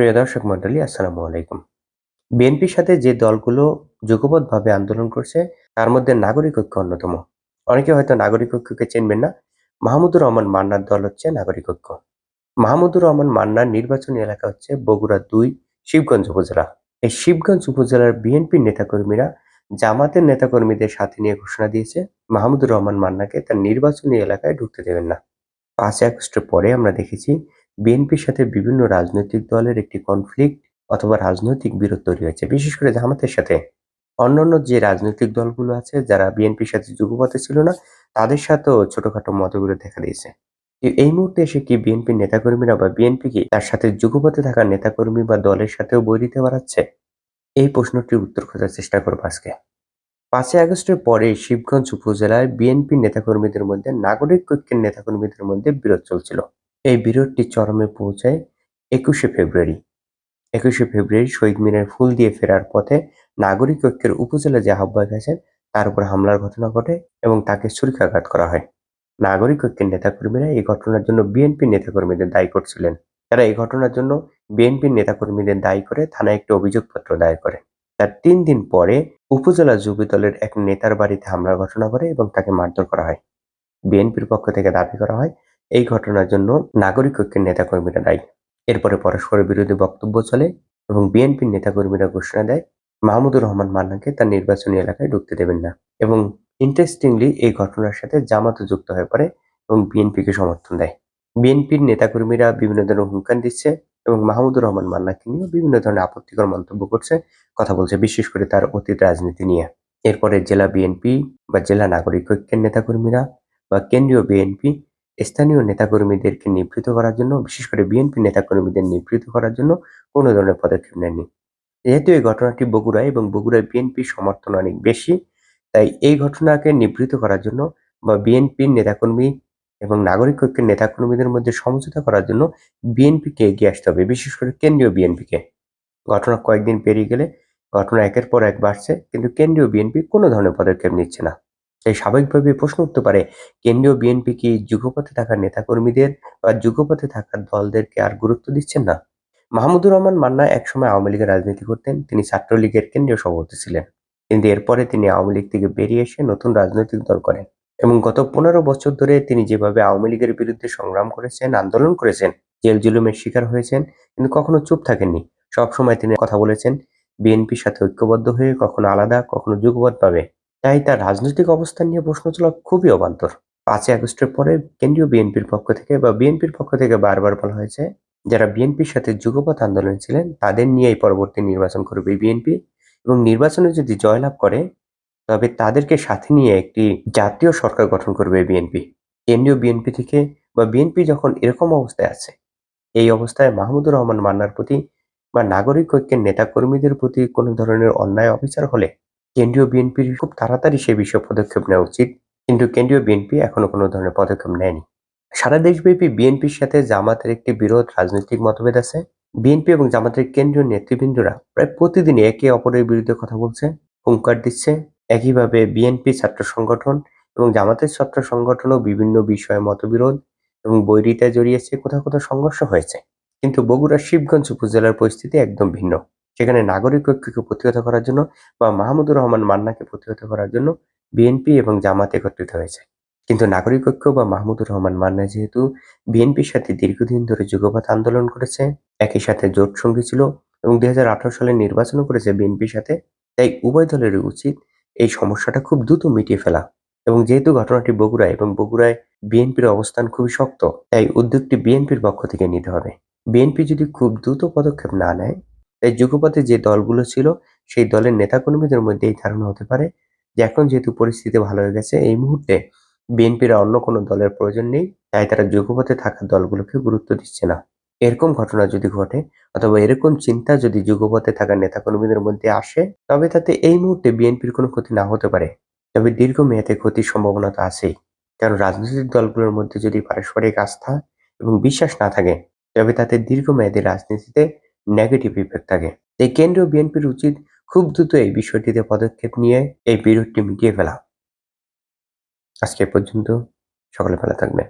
প্রিয় দর্শক মন্ডলী আসসালামু আলাইকুম। বিএনপির সাথে যে দলগুলো যুগপৎভাবে আন্দোলন করছে, তার মধ্যে নাগরিক ঐক্য অন্যতম। অনেকে হয়তো নাগরিক ঐক্যকে চিনবেন না। মাহমুদুর রহমান মান্নার দল হচ্ছে নাগরিক ঐক্য। মাহমুদুর রহমান মান্নার নির্বাচনী এলাকা হচ্ছে বগুড়া দুই, শিবগঞ্জ উপজেলা। এই শিবগঞ্জ উপজেলার বিএনপির নেতাকর্মীরা জামাতের নেতাকর্মীদের সাথে নিয়ে ঘোষণা দিয়েছে, মাহমুদুর রহমান মান্নাকে তার নির্বাচনী এলাকায় ঢুকতে দেবেন না। পাঁচই আগস্টের পরে আমরা দেখেছি বিএনপির সাথে বিভিন্ন রাজনৈতিক দলের একটি কনফ্লিক্ট অথবা রাজনৈতিক বিরোধ তৈরি হয়েছে। বিশেষ করে জামাতের সাথে। অন্যান্য যে রাজনৈতিক দলগুলো আছে, যারা বিএনপির সাথে যুগপথে ছিল না, তাদের সাথেও ছোটখাটো মতবিরোধ দেখা দিয়েছে। এই মুহূর্তে এসে কি বিএনপির নেতাকর্মীরা বা বিএনপি কি তার সাথে যুগপথে থাকা নেতাকর্মী বা দলের সাথেও বই দিতে পারাচ্ছে এই প্রশ্নটির উত্তর খোঁজার চেষ্টা করব আজকে। পাঁচই আগস্টের পরে শিবগঞ্জ উপজেলায় বিএনপি নেতাকর্মীদের মধ্যে, নাগরিক ঐক্যের নেতাকর্মীদের মধ্যে বিরোধ চলছিল। এই বিরোধটি চরমে পৌঁছায় একুশে ফেব্রুয়ারি। একুশে ফেব্রুয়ারি শহীদ মিনার ফুল দিয়ে ফেরার পথে নাগরিক ঐক্যের উপজেলা যে আহ্বায়ক আছেন, তার উপর হামলার ঘটনা ঘটে এবং তাকে ছুরিকাঘাত করা হয়। নাগরিক ঐক্যের নেতাকর্মীরা এই ঘটনার জন্য বিএনপি নেতাকর্মীদের দায়ী করছিলেন। তারা এই ঘটনার জন্য বিএনপির নেতাকর্মীদের দায়ী করে থানায় একটি অভিযোগপত্র দায়ের করে। তার তিন দিন পরে উপজেলা যুব দলের এক নেতার বাড়িতে হামলার ঘটনা ঘটে এবং তাকে মারধর করা হয়। বিএনপির পক্ষ থেকে দাবি করা হয় এই ঘটনার জন্য নাগরিক ঐক্যের নেতাকর্মীরা দায়ী। এরপরে পরস্পর বিরোধী বক্তব্য চলে এবং বিএনপির নেতাকর্মীরা ঘোষণা দেয়, মাহমুদুর রহমান মান্নাকে তার নির্বাচনী এলাকায় ঢুকতে দেবেন না এবং ইন্টারেস্টিংলি এই ঘটনার সাথে জামাতও যুক্ত হয়ে পড়ে এবং বিএনপিকে সমর্থন দেয়। বিএনপির নেতাকর্মীরা বিভিন্ন ধরনের হুঙ্কার দিচ্ছে এবং মাহমুদুর রহমান মান্নাকে নিয়েও বিভিন্ন ধরনের আপত্তিকর মন্তব্য করছে, কথা বলছে, বিশেষ করে তার অতীত রাজনীতি নিয়ে। এরপরে জেলা বিএনপি বা জেলা নাগরিক ঐক্যের নেতাকর্মীরা বা কেন্দ্রীয় বিএনপি স্থানীয় নেতাকর্মীদেরকে নিবৃত করার জন্য, বিশেষ করে বিএনপি নেতাকর্মীদের নিবৃত করার জন্য কোনো ধরনের পদক্ষেপ নেয়নি যেহেতু এই ঘটনাটি বগুড়ায় এবং বগুড়ায় বিএনপির সমর্থন অনেক বেশি, তাই এই ঘটনাকে নিবৃত করার জন্য বা বিএনপির নেতাকর্মী এবং নাগরিক ঐক্যের নেতাকর্মীদের মধ্যে সমঝোতা করার জন্য বিএনপিকে এগিয়ে আসতে হবে, বিশেষ করে কেন্দ্রীয় বিএনপিকে। ঘটনা কয়েকদিন পেরিয়ে গেলে, ঘটনা একের পর এক বাড়ছে, কিন্তু কেন্দ্রীয় বিএনপি কোনো ধরনের পদক্ষেপ নিচ্ছে না। তাই স্বাভাবিকভাবে প্রশ্ন উঠতে পারে, কেন্দ্রীয় বিএনপি কি যুগপথে থাকা নেতাকর্মীদের বা যুগপথে থাকা দলদেরকে আর গুরুত্ব দিচ্ছেন না? মাহমুদুর রহমান মান্না একসময় আওয়ামী লীগের রাজনীতি করতেন, তিনি ছাত্রলীগের কেন্দ্রীয় সভাপতি ছিলেন। কিন্তু এরপরে তিনি আওয়ামী লীগ থেকে বেরিয়ে এসে নতুন রাজনৈতিক দল করেন এবং গত পনেরো বছর ধরে তিনি যেভাবে আওয়ামী লীগের বিরুদ্ধে সংগ্রাম করেছেন, আন্দোলন করেছেন জেল জুলুমের শিকার হয়েছেন, কিন্তু কখনো চুপ থাকেননি। সবসময় তিনি কথা বলেছেন বিএনপির সাথে ঐক্যবদ্ধ হয়ে কখনো আলাদা, কখনো যুগবদ্ধভাবে তাই তার রাজনৈতিক অবস্থান নিয়ে প্রশ্ন তোলা খুবই অবান্তর। পাঁচই আগস্টের পরে কেন্দ্রীয় বিএনপির পক্ষ থেকে বা বিএনপির পক্ষ থেকে বারবার বলা হয়েছে, যারা বিএনপির সাথে যুগপথ আন্দোলনে ছিলেন, তাদের নিয়েই পরবর্তী নির্বাচন করবে বিএনপি এবং নির্বাচনে যদি জয়লাভ করে, তবে তাদেরকে সাথে নিয়ে একটি জাতীয় সরকার গঠন করবে বিএনপি। কেন্দ্রীয় বিএনপি থেকে বা বিএনপি যখন এরকম অবস্থায় আছে, এই অবস্থায় মাহমুদুর রহমান মান্নার প্রতি বা নাগরিক ঐক্যের নেতাকর্মীদের প্রতি কোনো ধরনের অন্যায় অবিচার হলে কেন্দ্রীয় বিএনপির খুব তাড়াতাড়ি সে বিষয়ে পদক্ষেপ নেওয়া উচিত। কিন্তু কেন্দ্রীয় বিএনপি এখনও কোনো ধরনের পদক্ষেপ নেয়নি। সারা দেশব্যাপী বিএনপির সাথে জামাতের একটি বিরোধ, রাজনৈতিক মতভেদ আছে। বিএনপি এবং জামাতের কেন্দ্রীয় নেতৃবৃন্দরা প্রায় প্রতিদিন একে অপরের বিরুদ্ধে কথা বলছে, হুঙ্কার দিচ্ছে। একইভাবে বিএনপি ছাত্র সংগঠন এবং জামাতের ছাত্র সংগঠনও বিভিন্ন বিষয়ে মতবিরোধ এবং বৈরিতায় জড়িয়েছে, কোথাও কোথাও সংঘর্ষ হয়েছে। কিন্তু বগুড়ার শিবগঞ্জ উপজেলার পরিস্থিতি একদম ভিন্ন। সেখানে নাগরিক ঐক্যকে প্রতিহত করার জন্য বা মাহমুদুর রহমান মান্নাকে প্রতিহত করার জন্য বিএনপি এবং জামাত একত্রিত হয়েছে। কিন্তু নাগরিক ঐক্য বা মাহমুদুর রহমান মান্না যেহেতু বিএনপির সাথে দীর্ঘদিন ধরে যুগপথ আন্দোলন করেছে, একই সাথে জোট সঙ্গী ছিল এবং দুই হাজার আঠারো সালে নির্বাচনও করেছে বিএনপির সাথে, তাই উভয় দলের উচিত এই সমস্যাটা খুব দ্রুত মিটিয়ে ফেলা। এবং যেহেতু ঘটনাটি বগুড়ায় এবং বগুড়ায় বিএনপির অবস্থান খুবই শক্ত, তাই উদ্যোগটি বিএনপির পক্ষ থেকে নিতে হবে। বিএনপি যদি খুব দ্রুত পদক্ষেপ না নেয় তাই যুগপথে যে দলগুলো ছিল, সেই দলের নেতাকর্মীদের মধ্যে এই ধারণা হতে পারে যে এখন যেহেতু পরিস্থিতি ভালো হয়ে গেছে, এই মুহূর্তে বিএনপির অন্য কোনো দলের প্রয়োজন নেই, তাই তারা যুগপথে থাকা দলগুলোকে গুরুত্ব দিচ্ছে না। এরকম ঘটনা যদি ঘটে অথবা এরকম চিন্তা যদি যুগপথে থাকা নেতাকর্মীদের মধ্যে আসে, তবে তাতে এই মুহূর্তে বিএনপির কোনো ক্ষতি না হতে পারে। তবে দীর্ঘমেয়াদে ক্ষতির সম্ভাবনা তো আছেই। কারণ রাজনৈতিক দলগুলোর মধ্যে যদি পারস্পরিক আস্থা এবং বিশ্বাস না থাকে, তবে তাতে দীর্ঘমেয়াদী রাজনীতিতে নেগেটিভ ইফেক্ট থাকে। তাই কেন্দ্রীয় বিএনপির উচিত খুব দ্রুত এই বিষয়টিতে পদক্ষেপ নিয়ে এই বিরোধটি মিটিয়ে ফেলা। আজকে পর্যন্ত। সকলে ভালো থাকবে